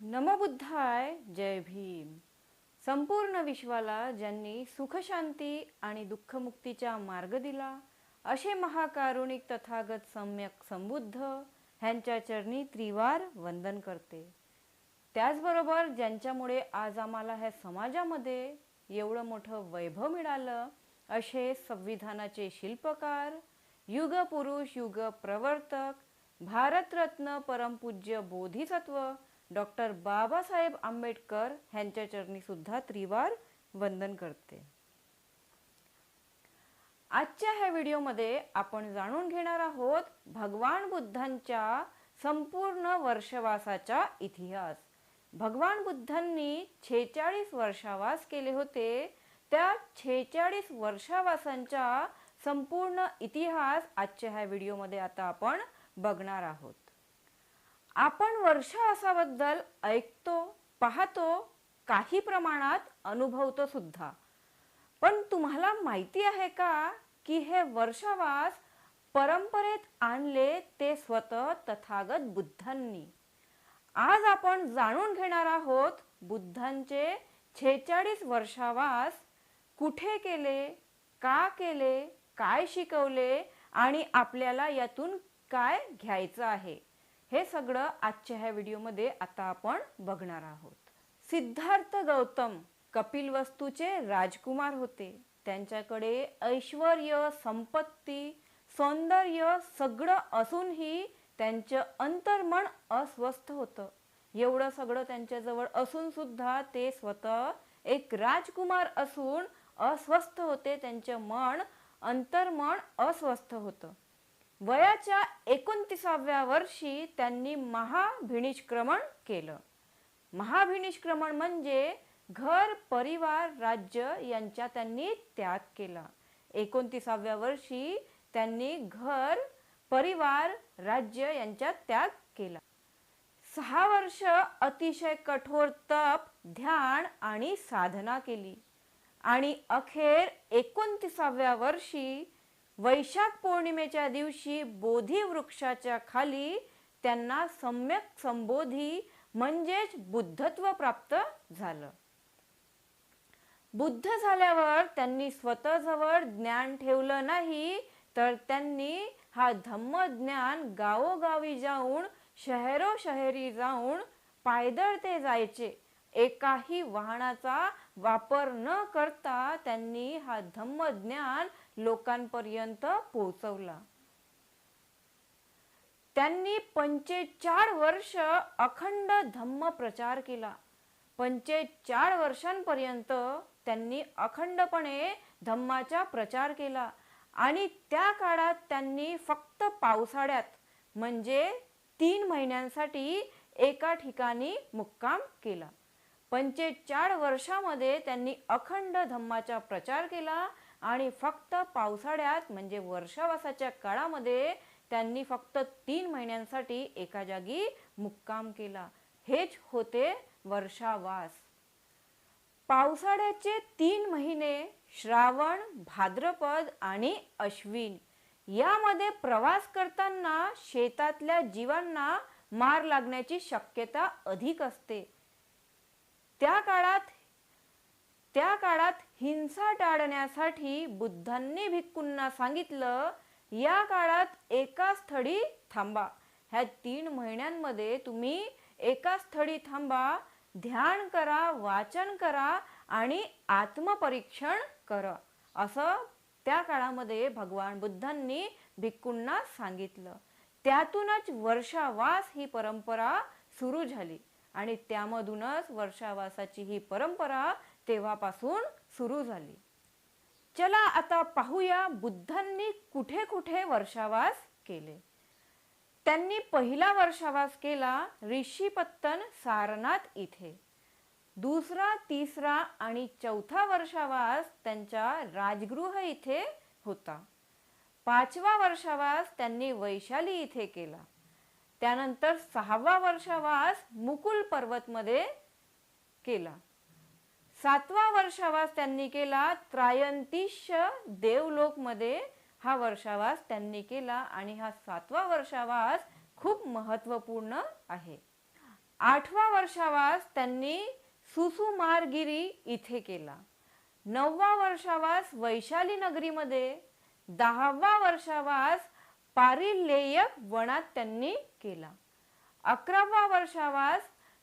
नमबुद्धाय जय भीम. संपूर्ण विश्वाला ज्यांनी सुखशांती आणि दुःखमुक्तीचा मार्ग दिला असे महाकारुणिक तथागत सम्यक संबुद्ध ह्यांच्या चरणी त्रिवार वंदन करते. त्याचबरोबर ज्यांच्यामुळे आज आम्हाला ह्या समाजामध्ये एवढं मोठं वैभव मिळालं असे संविधानाचे शिल्पकार युग पुरुष युग प्रवर्तक भारतरत्न परमपूज्य बोधिसत्व डॉक्टर बाबासाहेब आंबेडकर ह्यांच्या चरणी सुद्धा त्रिवार वंदन करते. आजच्या ह्या व्हिडिओमध्ये आपण जाणून घेणार आहोत भगवान बुद्धांच्या संपूर्ण वर्षवासाचा इतिहास. भगवान बुद्धांनी छेचाळीस वर्षावास केले होते. त्या छेचाळीस वर्षावासांचा संपूर्ण इतिहास आजच्या ह्या व्हिडिओमध्ये आता आपण बघणार आहोत. आपण वर्षावासाबद्दल ऐकतो पाहतो काही प्रमाणात अनुभवतो सुद्धा. पण तुम्हाला माहिती आहे का की हे वर्षावास परंपरेत आणले ते स्वतः तथागत बुद्धांनी. आज आपण जाणून घेणार आहोत बुद्धांचे छेचाळीस वर्षावास कुठे केले का केले काय शिकवले आणि आपल्याला यातून काय घ्यायचं आहे. हे सगळं आजच्या ह्या व्हिडिओमध्ये आता आपण बघणार आहोत. सिद्धार्थ गौतम कपिल वस्तूचे राजकुमार होते. त्यांच्याकडे ऐश्वर संपत्ती सौंदर्य सगळं असूनही त्यांचं अंतर्मन अस्वस्थ होतं. एवढं सगळं त्यांच्याजवळ असून सुद्धा ते स्वतः एक राजकुमार असून अस्वस्थ होते. त्यांचं मन अंतर्मन अस्वस्थ होतं. वयाच्या एकोणतीसाव्या वर्षी त्यांनी महाभिनिष्क्रमण केलं. महाभिनिष्क्रमण म्हणजे घर परिवार राज्य यांचा त्यांनी त्याग केला. एकोणतीसाव्या वर्षी त्यांनी घर परिवार राज्य यांचा त्याग केला. सहा वर्ष अतिशय कठोर तप ध्यान आणि साधना केली. आणि अखेर एकोणतीसाव्या वर्षी वैशाख पौर्णिमेच्या दिवशी बोधी वृक्षाच्या खाली त्यांना सम्यक संबोधी म्हणजेच बुद्धत्व प्राप्त झालं. बुद्ध झाल्यावर त्यांनी स्वतःजवळ ज्ञान ठेवलं नाही तर त्यांनी हा धम्म ज्ञान गावोगावी जाऊन शहरो शहरी जाऊन पायदळ ते जायचे. एकाही वाहनाचा वापर न करता त्यांनी हा धम्म ज्ञान लोकांपर्यंत पोहोचवला. त्यांनी पंचेचाळ वर्ष अखंड धम्म प्रचार केला. पंचेचाळ वर्षांपर्यंत त्यांनी अखंडपणे धम्माचा प्रचार केला आणि त्या काळात त्यांनी फक्त पावसाळ्यात म्हणजे तीन महिन्यांसाठी एका ठिकाणी मुक्काम केला. पंचेचाळ वर्षामध्ये त्यांनी अखंड धम्माचा प्रचार केला आणि फक्त पावसाळ्यात म्हणजे वर्षावासाच्या काळामध्ये त्यांनी फक्त तीन महिन्यांसाठी एका जागी मुक्काम केला. हेच होते वर्षावास. पावसाळ्याचे तीन महिने श्रावण भाद्रपद आणि अश्विन यामध्ये प्रवास करताना शेतातल्या जीवांना मार लागण्याची शक्यता अधिक असते. त्या काळात त्या काळात हिंसा टाळण्यासाठी बुद्धांनी भिक्कूंना सांगितलं या काळात एका स्थळी थांबा. ह्या तीन महिन्यांमध्ये तुम्ही एका स्थळी थांबा ध्यान करा वाचन करा आणि आत्मपरीक्षण करा. असं त्या काळामध्ये भगवान बुद्धांनी भिक्कूंना सांगितलं. त्यातूनच वर्षावास ही परंपरा सुरू झाली. आणि त्यामधूनच वर्षावासाची ही परंपरा तेव्हापासून सुरू झाली. चला आता पाहूया बुद्धांनी कुठे कुठे वर्षावास केले. त्यांनी पहिला वर्षावास केला ऋषीपत्तन सारनाथ इथे. दुसरा तिसरा आणि चौथा वर्षावास त्यांच्या राजगृह इथे होता. पाचवा वर्षावास त्यांनी वैशाली इथे केला. त्यानंतर सहावा वर्षावास मुकुल पर्वतमध्ये केला. सातवा वर्षावास त्यांनी केला त्रायंतीश देवलोकमध्ये हा वर्षावास त्यांनी केला आणि हा सातवा वर्षावास खूप महत्त्वपूर्ण आहे. आठवा वर्षावास त्यांनी सुसुमारगिरी इथे केला. नववा वर्षावास वैशाली नगरीमध्ये दहावा वर्षावास पारिलेय वनात त्यांनी केला. अकरावा वर्षावास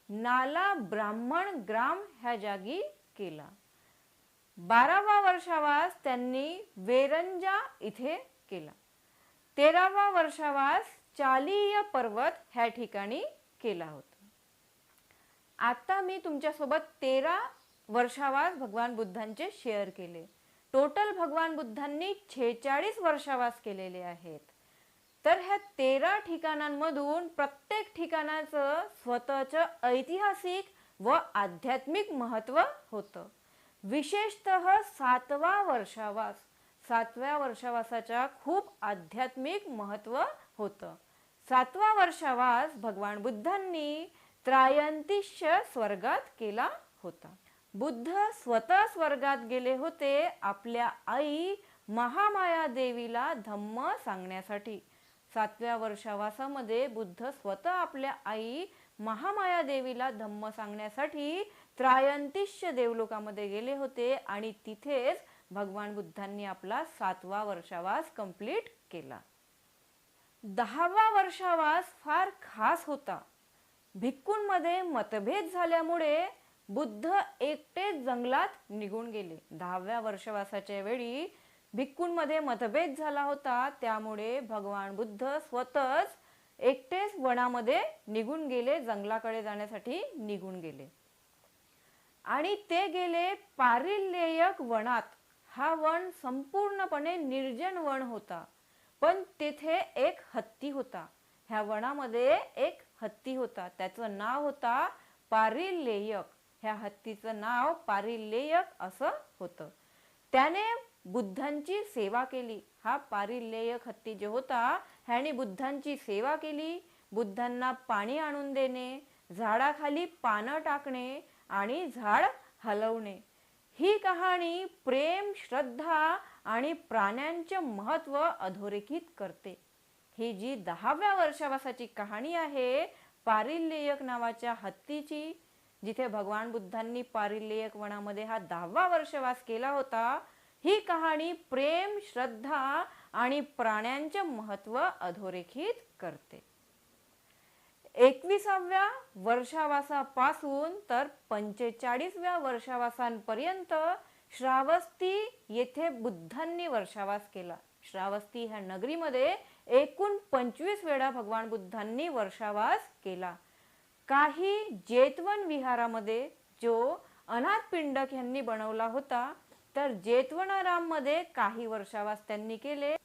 नाला ब्राह्मण ग्राम ह्या जागी केला. बारावा वर्षावास त्यांनी वेरंजा इथे केला. तेरावा वर्षावास चालीय पर्वत ह्या ठिकाणी केला होता. आता मी तुमच्यासोबत तेरा वर्षावास भगवान बुद्धांचे शेअर केले. टोटल भगवान बुद्धांनी छेचाळीस वर्षावास केलेले आहेत. तर ह्या तेरा ठिकाणांमधून प्रत्येक ठिकाणाचं स्वतःचं ऐतिहासिक व आध्यात्मिक महत्त्व होतं. विशेषतः सातवा वर्षावास सातव्या वर्षावासाच्या खूप आध्यात्मिक महत्त्व होतं. सातवा वर्षावास भगवान बुद्धांनी त्रायंतिष्य स्वर्गात केला होता. बुद्ध स्वतः स्वर्गात गेले होते आपल्या आई महामाया देवीला धम्म सांगण्यासाठी. सातव्या वर्षावासामध्ये बुद्ध स्वतः आपल्या आई महामाया देवीला धम्म सांगण्यासाठी त्रायंतिष्य देवलोकामध्ये गेले होते आणि तिथेच भगवान बुद्धांनी आपला सातवा वर्षावास कंप्लीट केला. दहावा वर्षावास फार खास होता. भिक्कूंमध्ये मतभेद झाल्यामुळे बुद्ध एकटेच जंगलात निघून गेले. दहाव्या वर्षवासाच्या वेळी भिक्कूंमध्ये मतभेद झाला होता. त्यामुळे भगवान बुद्ध स्वतःच एकटेच वनामध्ये निघून गेले जंगलाकडे जाण्यासाठी निघून गेले. आणि ते गेले पारिलेयक वनात. हा वन संपूर्णपणे निर्जन वन होता. पण तेथे एक हत्ती होता. ह्या वनामध्ये एक हत्ती होता. त्याचं नाव होता पारिलेयक. ह्या हत्तीचं नाव पारिलेयक असं होतं. त्याने बुद्धांची सेवा केली. हा पारिल्लेयक हत्ती जो होता ह्याने बुद्धांची सेवा केली. बुद्धांना पाणी आणून देणे झाडाखाली पानं टाकणे आणि झाड हलवणे. ही कहाणी प्रेम श्रद्धा आणि प्राण्यांचे महत्त्व अधोरेखित करते. ही जी दहाव्या वर्षावासाची कहाणी आहे पारिलेयक नावाच्या हत्तीची जिथे भगवान बुद्धांनी पारिलेयक वनामध्ये हा दहावा वर्षवास केला होता ही कहाणी प्रेम श्रद्धा आणि प्राण्यांचे महत्त्व अधोरेखित करते. एकविसाव्या वर्षावासापासून तर पंचेचाळीसव्या वर्षावासांपर्यंत श्रावस्ती येथे बुद्धांनी वर्षावास केला. श्रावस्ती ह्या नगरीमध्ये एकूण पंचवीस वेळा भगवान बुद्धांनी वर्षावास केला. काही जेतवन विहारामध्ये जो अनाथ पिंडक यांनी बनवला होता तर जेतवनाराममध्ये काही वर्षावास त्यांनी केले.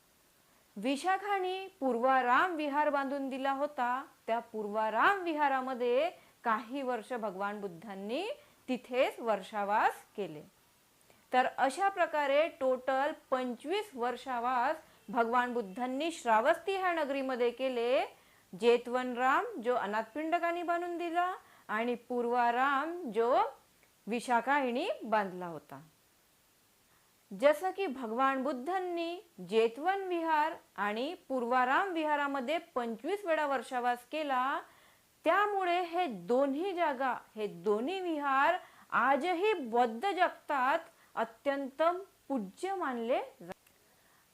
विशाखानी पूर्वाराम विहार बांधून दिला होता. त्या पूर्वाराम विहारामध्ये काही वर्ष भगवान बुद्धांनी तिथेच वर्षावास केले. तर अशा प्रकारे टोटल पंचवीस वर्षावास भगवान बुद्धांनी श्रावस्ती ह्या नगरीमध्ये केले. जेतवनराम जो अनाथपिंडकांनी बांधून दिला आणि पूर्वाराम जो विशाखाईनी बांधला होता. जसं की भगवान बुद्धांनी जेतवन विहार आणि पूर्वाराम विहारामध्ये पंचवीस वेळा वर्षावास केला त्यामुळे हे दोन्ही जागा हे दोन्ही विहार आजही बौद्ध जगतात अत्यंत पूज्य मानले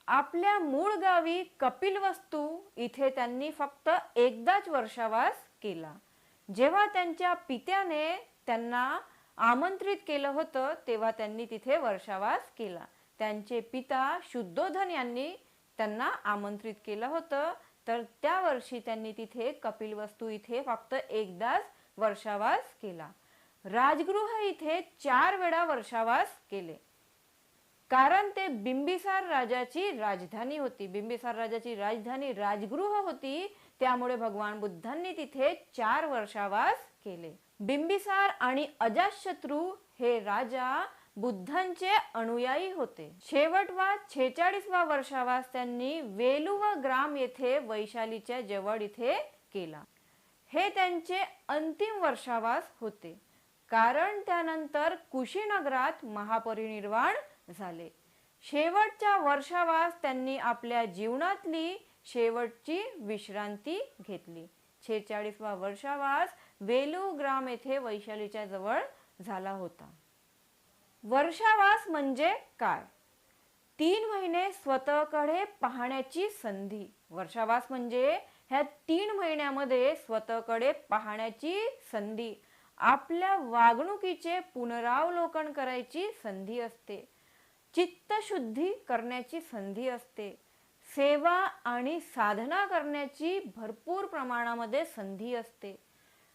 आपल्या मूळ गावी कपिलवस्तू इथे त्यांनी फक्त एकदाच वर्षावास केला. जेव्हा त्यांच्या पित्याने त्यांना आमंत्रित केलं होतं तेव्हा त्यांनी तिथे वर्षावास केला. त्यांचे पिता शुद्धोधन यांनी त्यांना आमंत्रित केलं होतं तर त्या वर्षी त्यांनी तिथे कपिलवस्तू इथे फक्त एकदाच वर्षावास केला. राजगृह इथे चार वेळा वर्षावास केले. कारण ते बिंबिसार राजाची राजधानी होती. बिंबिसार राजाची राजधानी राजगृह होती. त्यामुळे भगवान बुद्धांनी तिथे चार वर्षावास केले. बिंबिसार आणि अजातशत्रू हे राजा बुद्धांचे अनुयायी होते. शेवट वा छेचाळीसवा वर्षावास त्यांनी वेलुव ग्राम येथे वैशालीच्या जवळ इथे केला. हे त्यांचे अंतिम वर्षावास होते. कारण त्यानंतर कुशीनगरात महापरिनिर्वाण झाले. शेवटच्या वर्षावास त्यांनी आपल्या जीवनातली शेवटची विश्रांती घेतली. शेहेचाळीसवा वर्षावास वेलुग्राम येथे वैशालीच्या जवळ झाला होता. वर्षावास म्हणजे काय? तीन महिने स्वतःकडे पाहण्याची संधी. वर्षावास म्हणजे ह्या तीन महिन्यामध्ये स्वतःकडे पाहण्याची संधी. आपल्या वागणुकीचे पुनरावलोकन करायची संधी असते. चित्तशुद्धी करण्याची संधी असते. सेवा आणि साधना करण्याची भरपूर प्रमाणामध्ये संधी असते.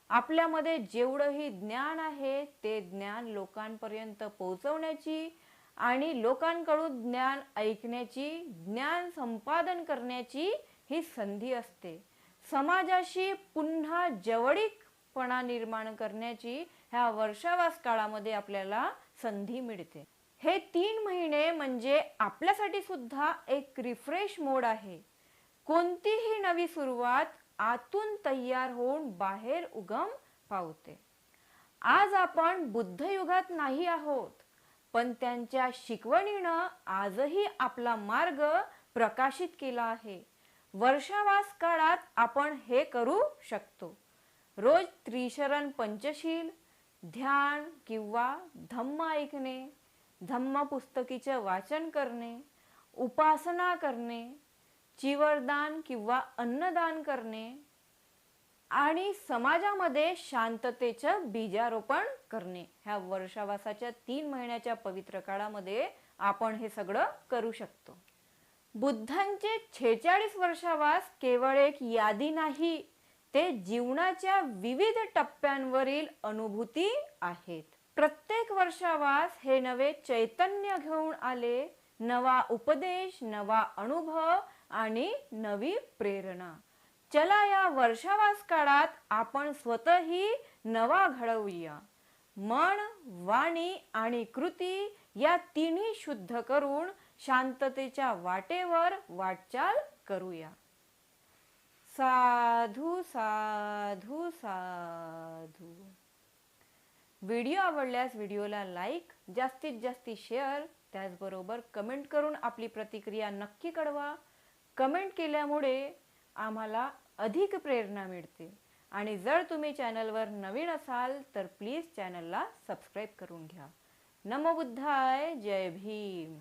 आपल्यामध्ये जेवढंही ज्ञान आहे ते ज्ञान लोकांपर्यंत पोहोचवण्याची आणि लोकांकडून ज्ञान ऐकण्याची ज्ञान संपादन करण्याची ही संधी असते. समाजाशी पुन्हा जवळीकपणा निर्माण करण्याची ह्या वर्षावास काळामध्ये आपल्याला संधी मिळते. हे तीन महिने म्हणजे आपल्यासाठी सुद्धा एक रिफ्रेश मोड आहे. कोणतीही नवी सुरुवात आतून तयार होऊन बाहेर उगम पावते. आज आपण बुद्ध युगात नाही आहोत पण त्यांच्या शिकवणीनं आजही आपला मार्ग प्रकाशित केला आहे. वर्षावास काळात आपण हे करू शकतो. रोज त्रिशरण पंचशील ध्यान किंवा धम्म ऐकणे. धम्म पुस्तकीचे वाचन करणे उपासना करणे चिवरदान किंवा अन्नदान करणे आणि समाजामध्ये शांततेचं बीजारोपण करणे. ह्या वर्षावासाच्या तीन महिन्याच्या पवित्र काळामध्ये आपण हे सगळं करू शकतो. बुद्धांचे छेचाळीस वर्षावास केवळ एक यादी नाही ते जीवनाच्या विविध टप्प्यांवरील अनुभूती आहेत. प्रत्येक वर्षावास हे नवे चैतन्य घेऊन आले. नवा उपदेश नवा अनुभव आणि नवी प्रेरणा. चला या वर्षावास काळात आपण स्वतःही नवा घडवूया. मन वाणी आणि कृती या तिन्ही शुद्ध करून शांततेच्या वाटेवर वाटचाल करूया. साधू साधू साधू. व्हिडिओ आवडल्यास व्हिडिओला लाईक जास्तीत जास्त शेअर त्याचबरोबर कमेंट करून आपली प्रतिक्रिया नक्की कळवा. कमेंट केल्यामुळे आम्हाला अधिक प्रेरणा मिळते. आणि जर तुम्ही चॅनलवर नवीन असाल तर प्लीज चॅनलला सबस्क्राईब करून घ्या. नमो बुद्धाय जय भीम.